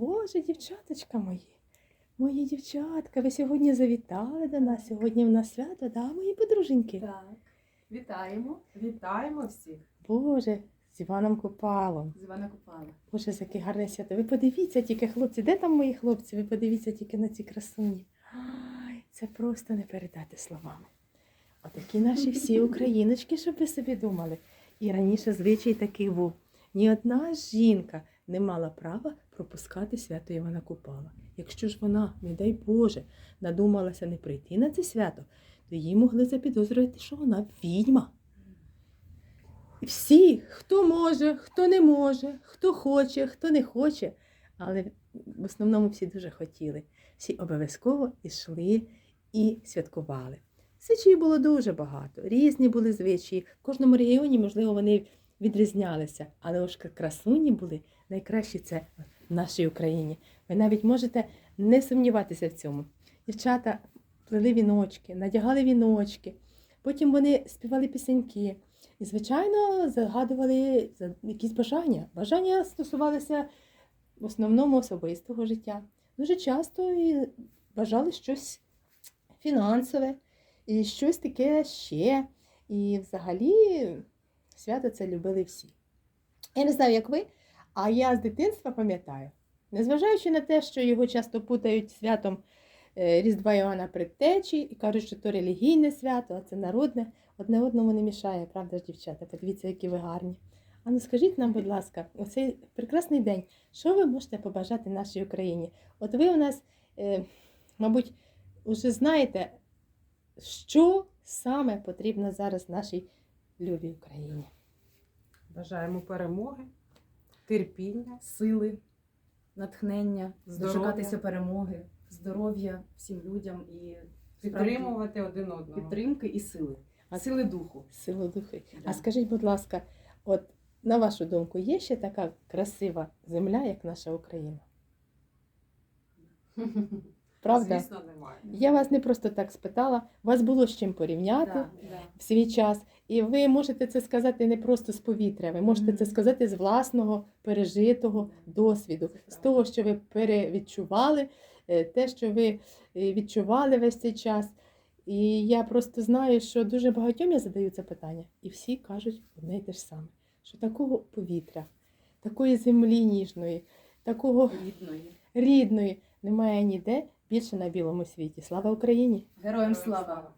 Боже, дівчаточка мої, мої дівчатка, ви сьогодні завітали до нас. Сьогодні в нас свято, да, мої подруженьки? Так. Вітаємо Вітаємо всіх. Боже, з Іваном Купалом. з Івана Купала. Боже, яке гарне свято. Ви подивіться тільки, хлопці, де там мої хлопці? Ви подивіться тільки на ці красуні. Ай, це просто не передати словами. Отакі наші всі україночки, щоб ви собі думали. І раніше звичай такий був. Ні одна жінка не мала права пропускати свято Івана Купала. Якщо ж вона, не дай Боже, надумалася не прийти на це свято, то її могли запідозрювати, що вона відьма. Всі, хто може, хто не може, хто хоче, хто не хоче, але в основному всі дуже хотіли. Всі обов'язково йшли і святкували. Звичаїв було дуже багато, різні були звичаї. В кожному регіоні, можливо, вони відрізнялися, але уж красуні були найкращі це в нашій Україні. Ви навіть можете не сумніватися в цьому. Дівчата плели віночки, надягали віночки, потім вони співали пісеньки. І, звичайно, загадували якісь бажання. Бажання стосувалися в основному особистого життя. Дуже часто і бажали щось фінансове, і щось таке ще. І взагалі свято це любили всі. Я не знаю, як ви, а я з дитинства пам'ятаю, незважаючи на те, що його часто путають святом е, Різдва Івана Предтечі і кажуть, що то релігійне свято, а це народне, одне одному не мішає, правда ж, дівчата? Подивіться, які ви гарні. А ну скажіть нам, будь ласка, у цей прекрасний день, що ви можете побажати нашій Україні? От ви у нас, е, мабуть, уже знаєте, що саме потрібно зараз нашій любій Україні. Бажаємо перемоги, терпіння. Сили, натхнення, дочекатися перемоги, здоров'я всім людям і Підтримувати один одного. підтримки і сили. А- Сили духу. Силу духи. А скажіть, будь ласка, от на вашу думку, є ще така красива земля, як наша Україна? Правда? Звісно, немає. Я вас не просто так спитала, вас було з чим порівняти Да, да. в свій час, і ви можете це сказати не просто з повітря, ви можете це сказати з власного пережитого досвіду, з того, що ви перевідчували, е, те, що ви е, відчували весь цей час. І я просто знаю, що дуже багатьом я задаю це питання, і всі кажуть одне й те ж саме: що такого повітря, такої землі ніжної, такого Рідної. рідної немає ніде більше на білому світі. Слава Україні! Героям слава!